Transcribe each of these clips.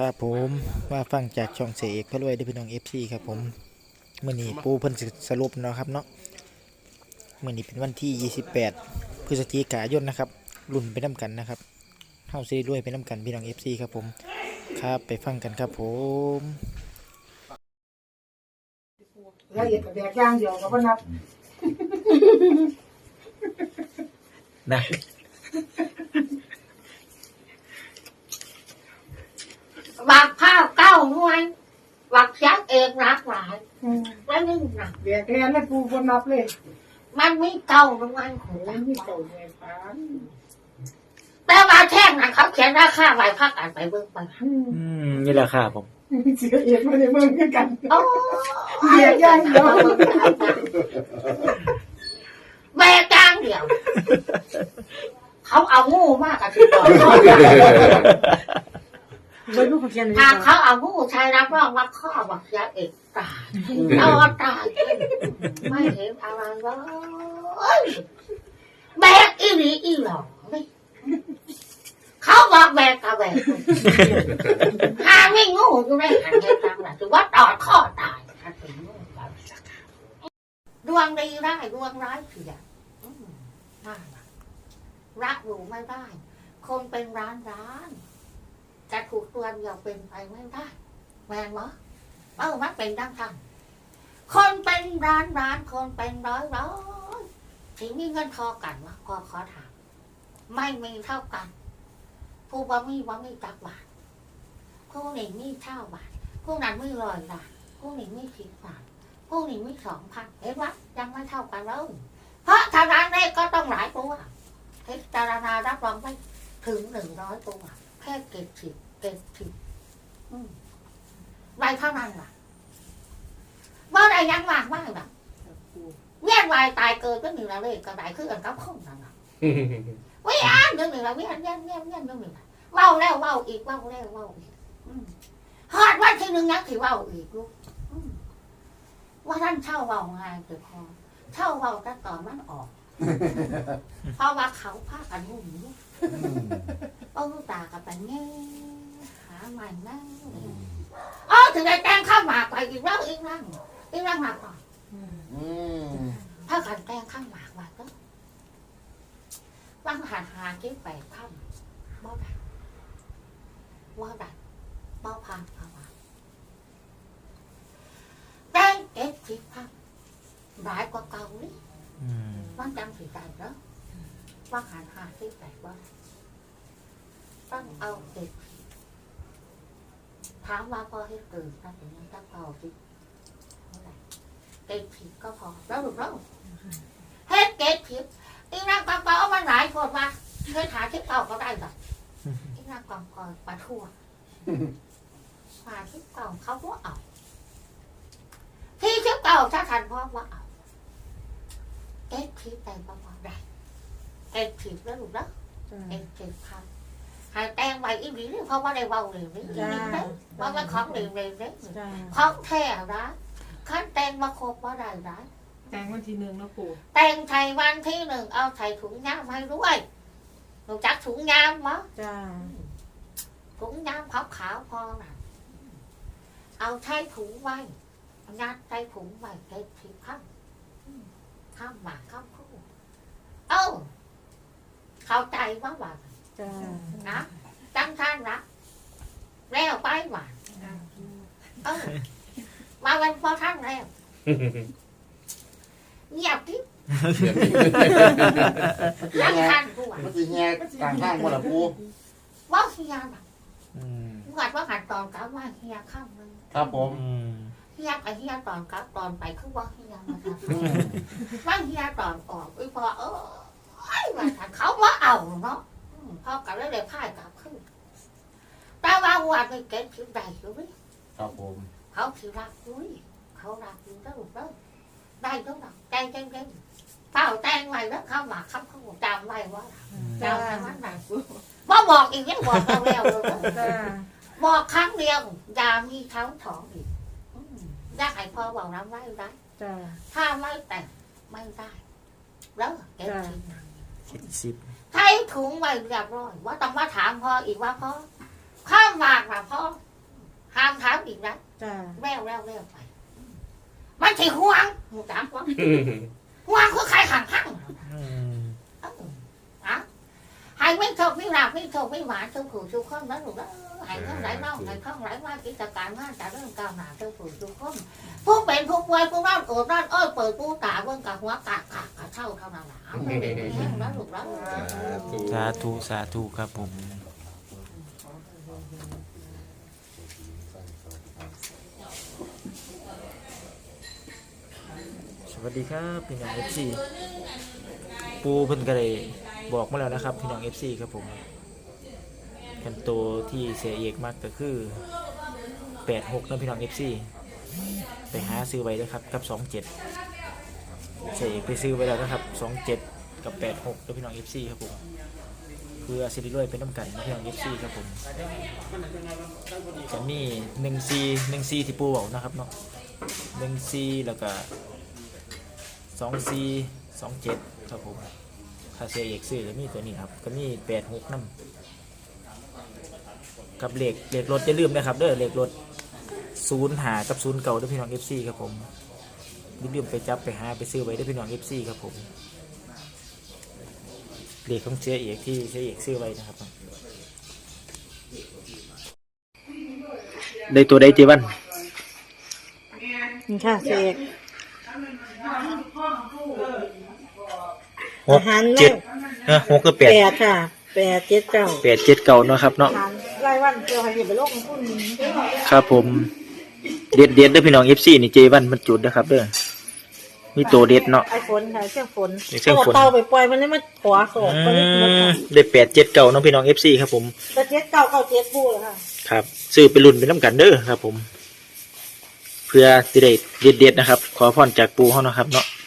ครับผมว่าฟังจากช่องเสกพระรวยได้อพี่น้องเอฟซีครับผมมื่อนี้ปูเพิ่นสิสรุปเนาะครับเนาะมื่อนี้เป็นวันที่ 28 พฤศจิกายนนะครับรุ่นไปน้ำกันนะครับเฮาสิได้รวยไปน้ำกันพี่น้องเอฟซีครับผมครับไปฟังกันครับผมละเอียดกับแดกย่างเดียวก็บ่นับนะ วักข้าวเก้าหน่วยวักยักษ์เอกรักหลายอืมแล้วนี่นะแดกแทนเลยปูบ่นับเลย มันไม่เก้าหน่วยหัวโอ้ยมีเก่าแม่ปานแต่ว่าแท่งนะเขาเขียนราคาไว้พักกันไปเบิ่งไปอืมอืมนี่แหละครับผมเสียเอียดมาในเมืองคือกันโอ้แดกย่างเดียวแม่จ้างเดียว เขาเอางูมากกับที่ต่อ บ่รู้เขาเขียนถ้าเขาเอางูใช้รับรองว่าข้อวักยักษ์เอกตายนอนตายไม่เห็นอะไรเลยแบกอีหลีอีหลอนี่เขาบอกแบกกะแบกหาไม่งูอยู่ในหันในตังน่ะถือว่าตอดข้อตายถ้าถึงงูแล้วดวงดีได้ดวงร้ายเสียอืมน่ารักรักอยู่ไม่ได้ คนเป็นร้านร้าน จะถูกตัวเดียวเป็นไปไม่ได้แมนมะเออมันเป็นดังทันคนเป็นร้านร้านคนเป็นร้อยร้อยถึงมีเงินทอกันวะพอขอถาม ไม่มีเท่ากัน ผู้บ่มีบ่มีจักบาทผู้หนึ่งมีเท่าบาทผู้นั้นไม่ลอยบาทผู้หนึ่งม่สิบบาทผู้หนึ่งม่สองพันเห็นไหมยังไม่เท่ากันเลยเพราะทางร้านเลขก็ต้องหลายตัวพิจารณารับรองไม่ถึงหนึ่งร้อยตัว แค่เก็บสิบเก็บสิบอืมใบเท่านั้นล่ะว่าอะไรยังมากมากนะเวียนวายตายเกิดก็หนึ่งละเลยก็ได้คือกันกับคนนั่นน่ะเวียนเรื่องหนึ่งละเวียนเวียนเวียนเวียนเรื่องหนึ่งละเว้าแล้วเว้าอีกเว้าแล้วเว้าอีกอืมฮอดวันที่หนึ่งยังถือว่าอีกลูกอืมว่าท่านเช่าเบาง่ายคือพอเช่าเบาแต่ก่อนมันออก เพราะว่าเขาพากันหุ่มลูกเอาลูกตากับไปแง่หาใหม่นั่งอ๋อถึงได้แต่งข้าวหมากไปอีกแล้วอีกนั่งอีกนั่งหมากก่อนอืมถ้ากันแต่งข้าวหมากมาก็บางหาหาเก็บไปข้ามบ่ได้บ่ได้บ่ผ่านภาวะได้เก็บสิบพันหลายกว่าเก่านี่อืม มันจำสิได้แล้วว่าหารหาที่แปดว่าต้องเอาเก็บสิบถามว่าพอให้ตื่นนะถึงจะพอสิเท่าไหร่เก็บสิบก็พอแล้วหรือเปล่าเฮ็ดเก็บสิบอีนักกองกอยมันหลายคนมาเฮ็ดหาที่เก่าก็ได้แบบอีนักกองกอยปลาทั่วหาที่เก่าเขาก็เอาที่ชิปเก่าถ้าทันพ่อว่าเอา เอ็กทิปแต่งประมาณใดเอ็กทิปแล้วลูกนะเอ็กทิปครับหายแต่งไปอีกนิดนึงเพราะว่าได้เบาเลยนี่อีกนิดนึงเพราะว่าของเร็วเร็วเนี่ยจ้าของแท้นะขั้นแต่งมาครบว่าได้นะแตงวันที่หนึ่งนะปู่แต่งไทยวันที่หนึ่งเอาใส่ถุงยางให้ด้วยรู้จักถุงยางมั้ยจ้าถุงยางขาวขาวๆพอน่ะ เอาใช้ถุงไว้งัดใช้ถุงไว้เก็บทิปข้าง ข้ามหมากข้ามคู่เอ้าเข้าใจว่าว่าจ้านะจังท่านนะแล้วไปว่าเออมาเป็นพอท่านแล้วเงียบที่ยังท่านผู้ว่ามันสิแง่กลางทางบ่ล่ะปูว่าเฮียน่ะอืมงวดว่าหันตอนกลับว่าเฮียข้ามมึงครับผมอืมเฮียกับเฮียตอนกลับตอนไปคือว่าเฮียมาทำว่าเฮียตอนออกอุ้ยพอเออไอ้ว่าท่านเขาว่าเอาเนาะพอกลับแล้วเลยพ่ายกลับขึ้นแต่ว่าวันนี้เก็บผิวใดอยู่นี่ครับผมเขาผิวรักอุ้ยเขารักอยู่แล้วลูกเด้อได้ต้องดักแจงแจงแจงเป้าแจงไว้แล้วเข้ามาคำเขาจำไว้ว่าจำไว้ว่าไหนบ่าบอกอีกยังบอกเราแล้วบอกครั้งเดียวอย่ามีทั้งสองอีก ยากให้พ่อบอกน้ำไว้ได้จ้าถ้าไม่แต่งไม่ได้แล้วเก็บทิ้งเจ็ดสิบใช้ถุงไว้เรียบร้อยว่าต้องมาถามพ่ออีกว่าพ่อข้ามหมากนะพ่อจ้าแววแววแววไปมันถือห่วงหมูถามว่าห่วงคือใครขังข้าง อืม เอออะให้ ไม่โชคไม่ลาภไม่โชคไม่หวานทุกผู้ทุกคนนะลูกเอ้ยให้ข้างไหลน้องให้ข้างไหลมากิจการงานจะเริ่มก้าวหน้าทุกผู้ทุกคนผู้เป็นผู้ป่วยผู้นอนโอดนอนเอ้ยเปิดผู้ตาเบิ่งกับหัวกากกากกะเท่าเท่านั้นแหละเอาไปเป็นแห้งนะลูกแล้วสาธุสาธุครับผมสวัสดีครับพี่น้อง FC ปูเพิ่นก็เลย บอกมาแล้วนะครับพี่น้อง FC ครับผมกันโตวที่เสียเอกมากก็คือ86นะพี่น้อง FC ไปหาซื้อไว้ด้วยครับกับ 27 เสียเอกไปซื้อไว้แล้วนะครับ 27 กับ 86นะพี่น้อง FC ครับผมเพื่อสิริรวยเป็นน้ำกันนะพี่น้อง FC ครับผมจะมี1 C 1 C ที่ปูบอกนะครับเนาะ1 C แล้วก็สองสี่สองเจ็ดครับผม ถ้าเสียเอกซื้อก็มีตัวนี้ครับก็มีแปดหกน้ำกับเหล็กเหล็กรถจะลืมนะครับเด้อเหล็กรถศูนย์หากับศูนย์เก่าด้วยพี่น้องเอฟซีครับผมอย่าลืมไปจับไปหาไปซื้อไว้ด้วยพี่น้องเอฟซีครับผมเหล็กของเสียเอกที่เสียเอกซื้อไว้นะครับได้ตัวได้เจวันนี่ค่ะเสก หกเจ็ดนะหกก็แปแปดดค่ะแปดเจ็ดเก้าแปดเจ็ดเก่าเนาะครับเนาะทานรายวันเกี่ยวกับเหตุเป็นโรคของคุณครับผม เด็ดเด็ดเด้อพี่น้องเอฟซีนี่เจวันมันจุดนะครับเด้อมีตัวเด็ดเนาะไอฝนค่ะเชื่องฝนเชื่องฝนาเตาไปปล่อยมันได้มาขวาสอบมันได้หมดค่ะได้แปดเจ็ดเก่าเนาะพี่น้องเอฟซีครับผมแต่เจ็ดเก้าเก้าเจ็ดปูเลยค่ะครับ ซื้อไปรุ่นไปน้ำกันเด้อครับผม เพื่อจะได้เด็ดเด็ดๆนะครับ ขอพรจากปูเขานะครับเนาะข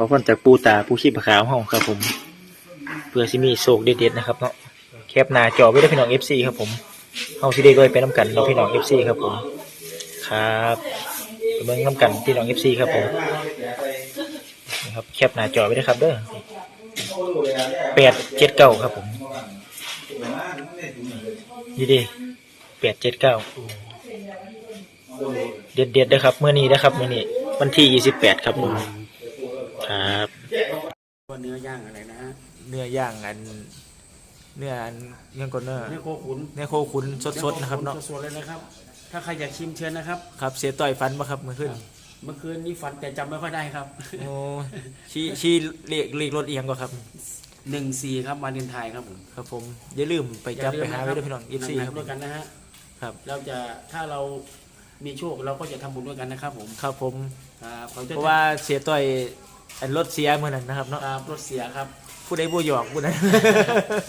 อพรจากปูตาปูชีพขาวเขาครับผม เพื่อสิมีโศกเด็ดเด็ดๆนะครับเนาะแคปหน้าจอไว้ด้วยพี่น้องเอฟซีครับผมเขาสิได้รวยไปน้ำกันเนาพี่น้องเอฟซีครับผมครับไปเบิ่งน้ำกันพี่น้องเอฟซีครับผมนะครับแคปหน้าจอไว้ด้วยครับเด้อแปดเจ็ดเก้าครับผมนี่ดีแปดเจ็ดเก้าเด็ดเด็ดนะครับเมื่อนี้นะครับเมื่อนี้วันที่ยี่สิบแปดครับผม ครับว่าเนื้อย่างอะไรนะฮะเนื้อย่างอันเนื้ออันยังก่อนเนื้อเนื้อโคขุนเนื้อโคขุนสดๆนะครับเนาะสดๆเลยนะครับ ถ้าใครอยากชิมเชิญนะครับครับ เสียต่อยฟันมาครับเมื่อคืนเมื่อคืนนี้ฝันแต่จำไม่ค่อยได้ครับโอ้ชี้ชี้เลขเลขรถเอียงก็ครับหนึ่งสี่ครับมาเรียนไทยครับผมครับผมอย่าลืมไปจับไปหาไว้ด้วยพี่น้องอีเอฟซีครับด้วยกันนะฮะครับ เราจะถ้าเรามีโชคเราก็จะทำบุญด้วยกันนะครับผมครับผมครับเขาจะเพราะว่าเสียต่อย อันรถเสียเมื่อนั้นนะครับเนาะครับรถเสียครับผู้ใดผู้หยอกผู้นั้น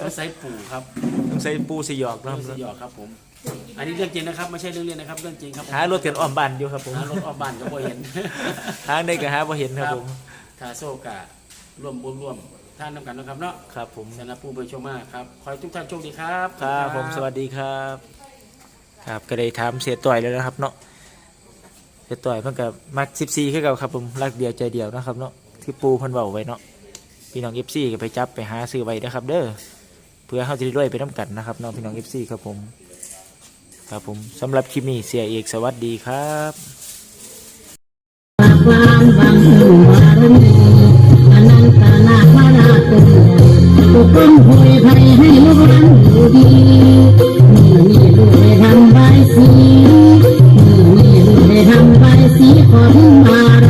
รถไซปู่ครับต้องใส่ปูสยอกรนะคถรับสยองครับผม อันนี้เรื่องจริงนะครับไม่ใช่เรื่องเล่นนะครับเรื่องจริงครับผมหารถกันอ้อมบ้านอยู่ครับผมหารถออกบ้านก็บ่เห็น ทางใดก็หาบ่เห็นครับผมทาโซกะร่วมบุญร่วมท่านนำกันนะครับเนาะครับผมสำหรับผู้บริโภคมากครับขอให้ทุกท่านโชคดีครับ ครับผมสวัสดีครับ ครับก็ได้ถามเสียต่อยแล้วนะครับ เนาะเสียต่อยเพิ่นกับมัก14คือเก่าครับผมรักเดียวใจเดียวนะครับเนาะ คือปูเพิ่นเว้าไว้เนาะพี่น้องเอฟซีก็ไปจับไปหาซื้อไว้นะครับ เด้อเพื่อเขาจะได้รวยไปน้ำกันนะครับน้องพี่น้องเอฟซีครับผม ครับผมสำหรับคลิปนี้เสียเอกสวัสดีครับทำใบสีมือนี้ลูกได้ทำใบสีขอพึ่งมา